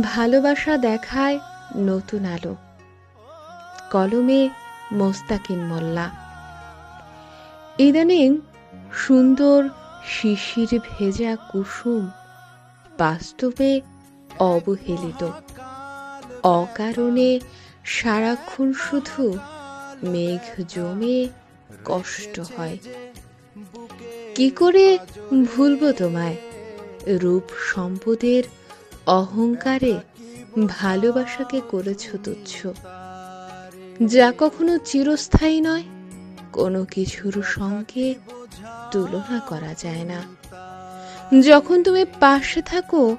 ভালোবাসা দেখায় নতুন আলো। কলমে মোস্তাকিন মোল্লা। ইদানিং সুন্দর শিশির ভেজা কুসুম বাস্তবে অবহেলিত। অকারণে সারাক্ষণ শুধু মেঘ জমে কষ্ট হয়। কি করে ভুলবো তোমায়? রূপ সম্পদের অহংকারে ভালোবাসাকে করেছ তুচ্ছ। যা কখনো চিরস্থায়ী নয়, কোনো কিছুর সঙ্গে তুলনা করা যায় না। যখন তুমি পাশে থাকো,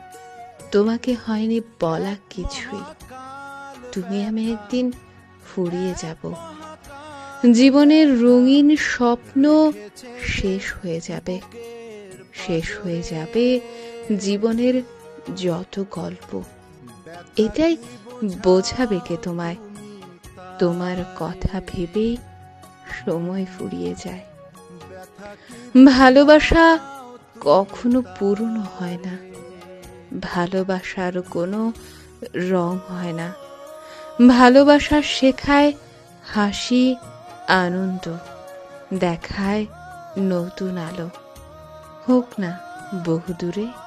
তোমাকে হয়নি বলা কিছুই। তুমি আমি একদিন ফুরিয়ে যাব। জীবনের রঙিন স্বপ্ন শেষ হয়ে যাবে। শেষ হয়ে যাবে জীবনের যত গল্প। এটাই বোঝাবে কে তোমায়। তোমার কথা ভেবেই সময় ফুরিয়ে যায়। ভালোবাসা কখনো পুরনো হয় না। ভালোবাসার কোনো রং হয় না। ভালোবাসা শেখায় হাসি, আনন্দ, দেখায় নতুন আলো। হোক না বহুদূরে।